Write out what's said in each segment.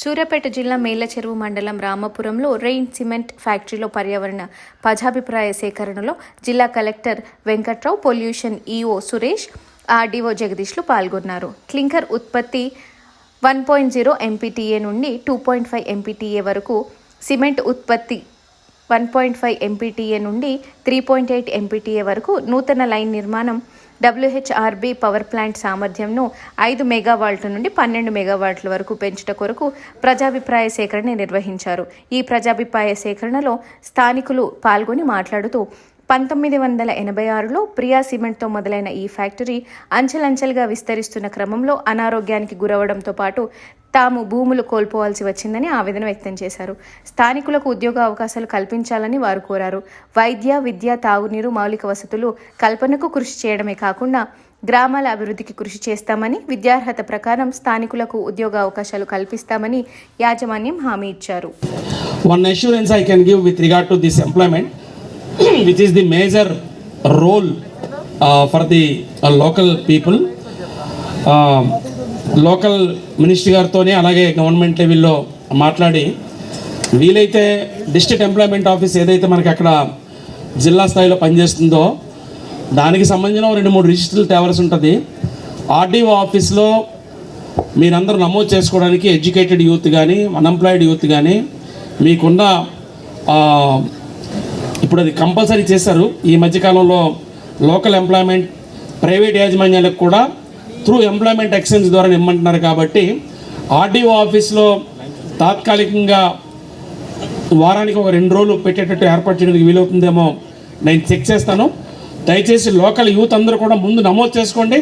సూర్యాపేట జిల్లా మేళ్ళచెరువు మండలం రామపురంలో rain cement ఫ్యాక్టరీలో పర్యావరణ ప్రజాభిప్రాయ సేకరణలో జిల్లా collector Venkatrao pollution EO Suresh RDO జగదీష్లు పాల్గొన్నారు. క్లింకర్ ఉత్పత్తి వన్ పాయింట్ జీరో ఎంపీటీఏ నుండి టూ పాయింట్ ఫైవ్ ఎంపీటీఏ వరకు సిమెంట్ ఉత్పత్తి వన్ పాయింట్ ఫైవ్ ఎంపీటీఏ నుండి త్రీ పాయింట్ ఎయిట్ ఎంపీటీఏ వరకు నూతన లైన్ నిర్మాణం డబ్ల్యూహెచ్ఆర్బి పవర్ ప్లాంట్ సామర్థ్యంను ఐదు మెగావాల్ట్ నుండి పన్నెండు మెగావాట్ల వరకు పెంచుట కొరకు ప్రజాభిప్రాయ సేకరణ నిర్వహించారు. ఈ ప్రజాభిప్రాయ సేకరణలో స్థానికులు పాల్గొని మాట్లాడుతూ పంతొమ్మిది వందల ఎనభై ఆరులో ప్రియా సిమెంట్తో మొదలైన ఈ ఫ్యాక్టరీ అంచెలంచెలుగా విస్తరిస్తున్న క్రమంలో అనారోగ్యానికి గురవడంతో పాటు తాము భూములు కోల్పోవాల్సి వచ్చిందని ఆవేదన వ్యక్తం చేశారు. స్థానికులకు ఉద్యోగ అవకాశాలు కల్పించాలని వారు కోరారు. వైద్య విద్య తాగునీరు మౌలిక వసతులు కల్పనకు కృషి చేయడమే కాకుండా గ్రామాల అభివృద్ధికి కృషి చేస్తామని విద్యార్హత ప్రకారం స్థానికులకు ఉద్యోగ అవకాశాలు కల్పిస్తామని యాజమాన్యం హామీ ఇచ్చారు. One assurance I can give with regard to this employment which is the major role for the local people. Local minister గారితోనే అలాగే గవర్నమెంట్ లెవెల్లో మాట్లాడి వీలైతే డిస్ట్రిక్ట్ ఎంప్లాయ్మెంట్ ఆఫీస్ ఏదైతే మనకి అక్కడ జిల్లా స్థాయిలో పనిచేస్తుందో దానికి సంబంధించిన రెండు మూడు రిజిస్టర్లు తేవాల్సి ఉంటుంది. ఆర్డీఓ ఆఫీస్లో మీరందరూ నమోదు చేసుకోవడానికి ఎడ్యుకేటెడ్ యూత్ కానీ అన్ఎంప్లాయిడ్ యూత్ కానీ మీకున్న ఇప్పుడు అది కంపల్సరీ చేశారు. ఈ మధ్యకాలంలో లోకల్ ఎంప్లాయ్మెంట్ ప్రైవేట్ యాజమాన్యాలకు కూడా త్రూ ఎంప్లాయ్మెంట్ ఎక్స్చేంజ్ ద్వారా ఇమ్మంటున్నారు కాబట్టి ఆర్డీఓ ఆఫీస్లో తాత్కాలికంగా వారానికి ఒక రెండు రోజులు పెట్టేటట్టు ఏర్పాటు చేయడానికి వీలవుతుందేమో నేను చెక్ చేస్తాను. దయచేసి లోకల్ యూత్ అందరూ కూడా ముందు నమోదు చేసుకోండి.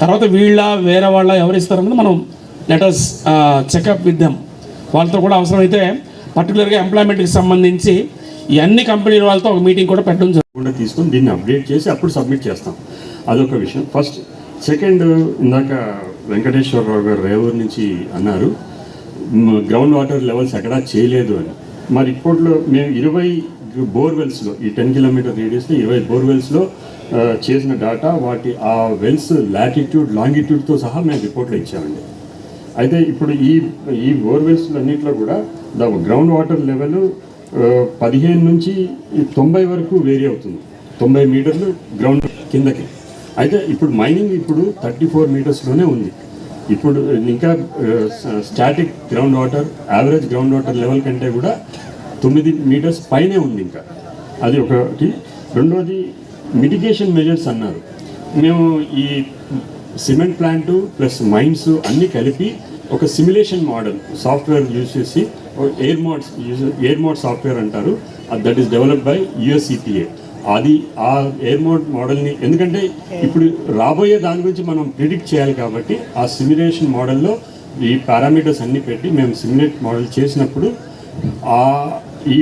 తర్వాత వీళ్ళ వేరే వాళ్ళ ఎవరు ఇస్తారన్నది మనం లెటర్స్ చెకప్ విద్దాం వాళ్ళతో కూడా అవసరమైతే పర్టికులర్గా ఎంప్లాయ్మెంట్కి సంబంధించి అన్ని కంపెనీల వాళ్ళతో ఒక మీటింగ్ కూడా పెట్టడం జరుగుతుంది. తీసుకొని దీన్ని అప్డేట్ చేసి అప్పుడు సబ్మిట్ చేస్తాం. అదొక విషయం. ఫస్ట్ సెకండ్ ఇందాక వెంకటేశ్వరరావు గారు రేవూరు నుంచి అన్నారు గ్రౌండ్ వాటర్ లెవెల్స్ ఎక్కడా చేయలేదు అని. మరి ఇప్పట్లో మేము ఇరవై బోర్వెల్స్లో ఈ టెన్ కిలోమీటర్ రేడియస్లో ఇరవై బోర్వెల్స్లో చేసిన డాటా వాటి ఆ వెల్స్ లాటిట్యూడ్ లాంగిట్యూడ్తో సహా మేము రిపోర్ట్లో ఇచ్చామండి. అయితే ఇప్పుడు ఈ ఈ బోర్వెల్స్ అన్నింటిలో కూడా ద గ్రౌండ్ వాటర్ లెవెల్ పదిహేను నుంచి తొంభై వరకు వేరీ అవుతుంది. తొంభై మీటర్లు గ్రౌండ్ కిందకి. అయితే ఇప్పుడు మైనింగ్ ఇప్పుడు థర్టీ ఫోర్ మీటర్స్లోనే ఉంది. ఇప్పుడు ఇంకా static ground water average ground water level కంటే కూడా తొమ్మిది మీటర్స్ పైనే ఉంది ఇంకా. అది ఒకటి. రెండోది మిటిగేషన్ మెజర్స్ అన్నారు. మేము ఈ సిమెంట్ ప్లాంటు ప్లస్ మైన్స్ అన్నీ కలిపి ఒక సిమ్యులేషన్ మోడల్ సాఫ్ట్వేర్ యూజ్ చేసి air modes air mode software అంటారు. That is develop by USEPA అది ఆ ఎయిర్ మోడ్ మోడల్ని ఎందుకంటే ఇప్పుడు రాబోయే దాని గురించి మనం ప్రిడిక్ట్ చేయాలి కాబట్టి ఆ సిమ్యులేషన్ మోడల్లో ఈ పారామీటర్స్ అన్ని పెట్టి మేము సిమ్యులేట్ మోడల్ చేసినప్పుడు ఆ ఈ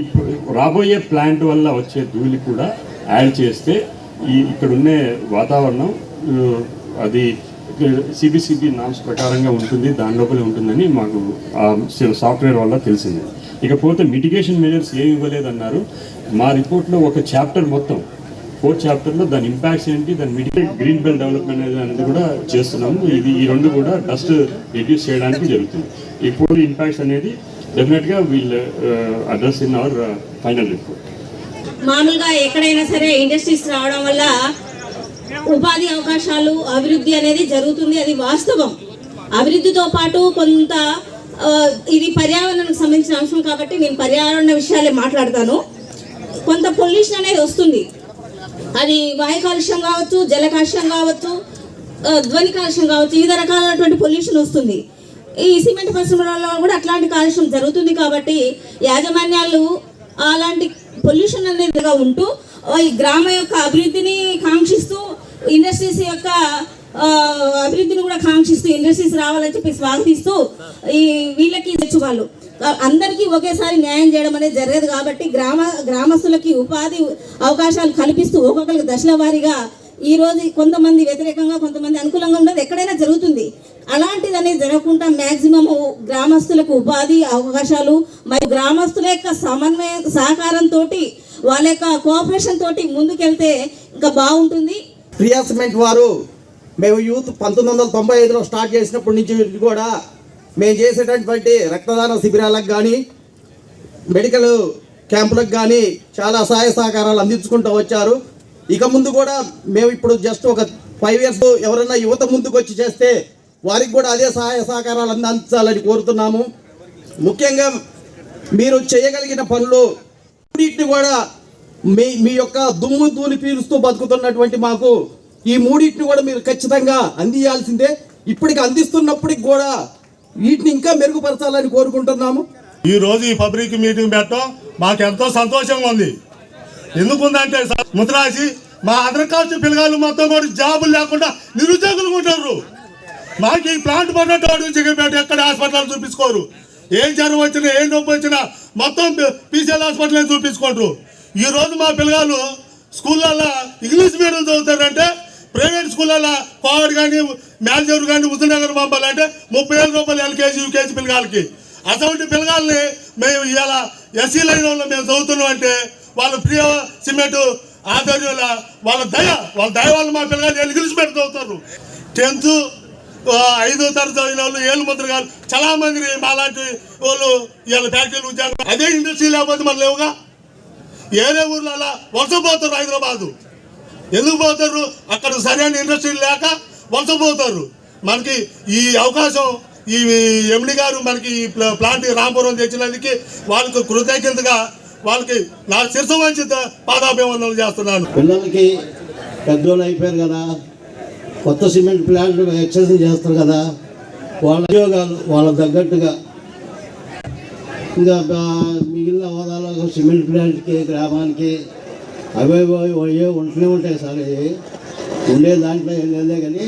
రాబోయే ప్లాంట్ వల్ల వచ్చే ధూళి కూడా యాడ్ చేస్తే ఈ ఇక్కడ ఉండే వాతావరణం అది సిబిసిబి నామ్స్ ప్రకారంగా ఉంటుంది దాని లోపలే ఉంటుందని మాకు ఆ సాఫ్ట్వేర్ వల్ల తెలిసింది. ఇకపోతే మిటిగేషన్ మెజర్స్ ఏమి ఇవ్వలేదన్నారు. మా రిపోర్ట్లో ఒక చాప్టర్ మొత్తం ఫోర్ చాప్టర్లో దాని ఇంపాక్ట్స్ ఏంటి దాని మిటిగేట్ గ్రీన్ బెల్ట్ డెవలప్మెంట్ అనేది కూడా చేస్తున్నాము. ఇది ఈ రెండు కూడా డస్ట్ రిడ్యూస్ చేయడానికి జరుగుతుంది. ఈ ఫోర్ ఇంపాక్ట్స్ అనేది డెఫినెట్గా we'll address in our final report మామూలుగా ఎక్కడైనా సరే ఇండస్ట్రీస్ రావడం వల్ల ఉపాధి అవకాశాలు అభివృద్ధి అనేది జరుగుతుంది. అది వాస్తవం. అభివృద్ధితో పాటు కొంత uh, ఇది పర్యావరణానికి సంబంధించిన అంశం కాబట్టి నేను పర్యావరణ విషయాలే మాట్లాడతాను. కొంత పొల్యూషన్ అనేది వస్తుంది. అది వాయు కాలుష్యం కావచ్చు జల కాలుష్యం కావచ్చు ధ్వని కాలుష్యం కావచ్చు వివిధ రకాలైనటువంటి పొల్యూషన్ వస్తుంది. ఈ సిమెంట్ పరిశ్రమలలో కూడా అట్లాంటి కాలుష్యం జరుగుతుంది కాబట్టి యాజమాన్యాలు అలాంటి పొల్యూషన్ అనేదిగా ఉంటూ ఈ గ్రామ యొక్క అభివృద్ధిని కాంక్షిస్తూ ఇండస్ట్రీస్ యొక్క అభివృద్ధిని కూడా కాంక్షిస్తూ ఇండస్ట్రీస్ రావాలని చెప్పి స్వాగతిస్తూ ఈ వీళ్ళకి తెచ్చు వాళ్ళు అందరికీ ఒకేసారి న్యాయం చేయడం అనేది జరగదు కాబట్టి గ్రామ గ్రామస్తులకి ఉపాధి అవకాశాలు కల్పిస్తూ ఒక్కొక్కరికి దశల వారీగా ఈరోజు కొంతమంది వ్యతిరేకంగా కొంతమంది అనుకూలంగా ఉండదు ఎక్కడైనా జరుగుతుంది. అలాంటిది అనేది జరగకుండా మ్యాక్సిమం గ్రామస్తులకు ఉపాధి అవకాశాలు మరియు గ్రామస్తుల యొక్క సమన్వయ సహకారంతో వాళ్ళ యొక్క కోఆపరేషన్ తోటి ముందుకెళ్తే ఇంకా బాగుంటుంది. క్రియాసిమెంట్ వారు మేము యూత్ పంతొమ్మిది వందల తొంభై ఐదులో స్టార్ట్ చేసినప్పటి నుంచి కూడా మేము చేసేటటువంటి రక్తదాన శిబిరాలకు కానీ మెడికల్ క్యాంపులకు కానీ చాలా సహాయ సహకారాలు అందించుకుంటూ వచ్చారు. ఇక ముందు కూడా మేము ఇప్పుడు జస్ట్ ఒక ఫైవ్ ఇయర్స్ ఎవరైనా యువత ముందుకు వచ్చి చేస్తే వారికి కూడా అదే సహాయ సహకారాలు అందించాలని కోరుతున్నాము. ముఖ్యంగా మీరు చేయగలిగిన పనులు మూడింటిని కూడా మీ మీ యొక్క దుమ్ము దూని పీలుస్తూ బతుకుతున్నటువంటి మాకు ఈ మూడింటిని కూడా మీరు ఖచ్చితంగా అందియాల్సిందే. ఇప్పటికి అందిస్తున్నప్పటికి కూడా వీటిని ఇంకా మెరుగుపరచాలని కోరుకుంటున్నాము. ఈ రోజు ఈ పబ్లిక్ మీటింగ్ పెట్టడం మాకు ఎంతో సంతోషంగా ఉంది. ఎందుకుందంటే ముద్రాసి మా అగ్రికల్చర్ కాస్ట్ పిల్లగాళ్ళు మొత్తం కూడా జాబులు లేకుండా నిరుద్యోగులు ఉంటారు. మాకు ఈ ప్లాంట్ పడినట్టు చికెన్పేట ఎక్కడ హాస్పిటల్ చూపించుకోరు. ఏం జ్వరం వచ్చినా ఏం నొప్పి వచ్చినా మొత్తం పీసీఎల్ హాస్పిటల్ చూపించుకుంటారు. ఈ రోజు మా పిల్లగాళ్ళు స్కూళ్ళల్లో ఇంగ్లీష్ మీడియం చదువుతారంటే ప్రైవేట్ స్కూళ్ళలో కోవిడ్ కానీ మేనేజర్ కానీ ఉదయనగర్ పంపాలంటే ముప్పై వేల రూపాయలు ఎల్కేజీ యూకేజీ పిల్లగాలకి అటువంటి పిల్లగాళ్ళని మేము ఇవాళ ఎస్సీ లైన్ వాళ్ళు మేము చదువుతున్నాం అంటే వాళ్ళ ప్రియ సిమెంట్ ఆధ్వర్యంలో వాళ్ళ దయ వాళ్ళ దయ వాళ్ళు మా పిల్లగాలు ఇంగ్లీష్ పెట్టి చదువుతారు. టెన్త్ ఐదో తరగతి చదివిన వాళ్ళు ఏళ్ళు ముద్ర గారు చాలా మంది మాలాంటి వాళ్ళు ఇవాళ ఫ్యాక్టరీలు ఉద్యోగం అదే ఇండస్ట్రీ లేకపోతే మనం లేవుగా? ఏరే ఊర్లలో అలా హైదరాబాదు. ఎందుకు పోతారు? అక్కడ సరైన ఇండస్ట్రీ లేక వలసపోతారు మనకి ఈ అవకాశం ఈ ఎండి గారు మనకి ఈ ప్లాంట్ రాంపురం తెచ్చినందుకు వాళ్ళకు కృతజ్ఞతగా వాళ్ళకి నా శిరస మంచి పాదాభివందనలు చేస్తున్నాను. పిల్లలకి పెద్దోళ్ళు అయిపోయారు కదా. కొత్త సిమెంట్ ప్లాంట్ ఎక్సర్సైజ్ చేస్తారు కదా. వాళ్ళ ఉద్యోగాలు వాళ్ళ తగ్గట్టుగా. ఇంకా మిగిలిన హోదాలో సిమెంట్ ప్లాంట్కి గ్రామానికి అవే ఏ ఉంటూనే ఉంటాయి సార్ ఇవి. ఉండే దాంట్లో ఏం లేదే కానీ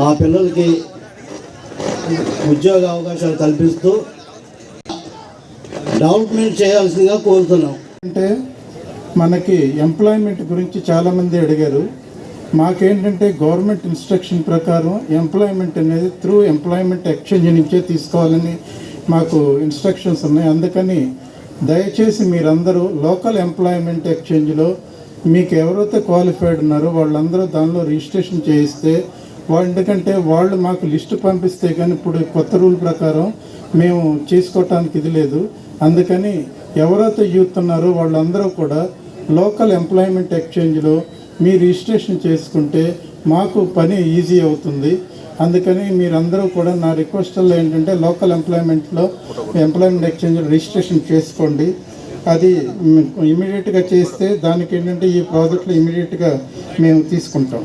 ఆ పిల్లలకి ఉద్యోగ అవకాశాలు కల్పిస్తూ డెవలప్మెంట్ చేయాల్సిందిగా కోరుతున్నాం. అంటే మనకి ఎంప్లాయ్మెంట్ గురించి చాలామంది అడిగారు. మాకేంటంటే గవర్నమెంట్ ఇన్స్ట్రక్షన్ ప్రకారం ఎంప్లాయ్మెంట్ అనేది త్రూ ఎంప్లాయ్మెంట్ ఎక్స్చేంజ్ నుంచే తీసుకోవాలని మాకు ఇన్స్ట్రక్షన్స్ ఉన్నాయి. అందుకని దయచేసి మీరందరూ లోకల్ ఎంప్లాయ్మెంట్ ఎక్స్చేంజ్లో మీకు ఎవరైతే క్వాలిఫైడ్ ఉన్నారో వాళ్ళందరూ దానిలో రిజిస్ట్రేషన్ చేయిస్తే వాళ్ళు ఎందుకంటే వాళ్ళు మాకు లిస్ట్ పంపిస్తే కానీ ఇప్పుడు కొత్త రూల్ ప్రకారం మేము చేసుకోవటానికి ఇది లేదు. అందుకని ఎవరైతే యూత్ ఉన్నారో వాళ్ళందరూ కూడా లోకల్ ఎంప్లాయ్మెంట్ ఎక్స్చేంజ్లో మీ రిజిస్ట్రేషన్ చేసుకుంటే మాకు పని ఈజీ అవుతుంది. అందుకని మీరందరూ కూడా నా రిక్వెస్ట్లో ఏంటంటే లోకల్ ఎంప్లాయ్మెంట్లో ఎంప్లాయ్మెంట్ ఎక్స్చేంజ్ రిజిస్ట్రేషన్ చేసుకోండి. అది ఇమీడియట్గా చేస్తే దానికి ఏంటంటే ఈ ప్రాజెక్టులు ఇమీడియట్గా మేము తీసుకుంటాం.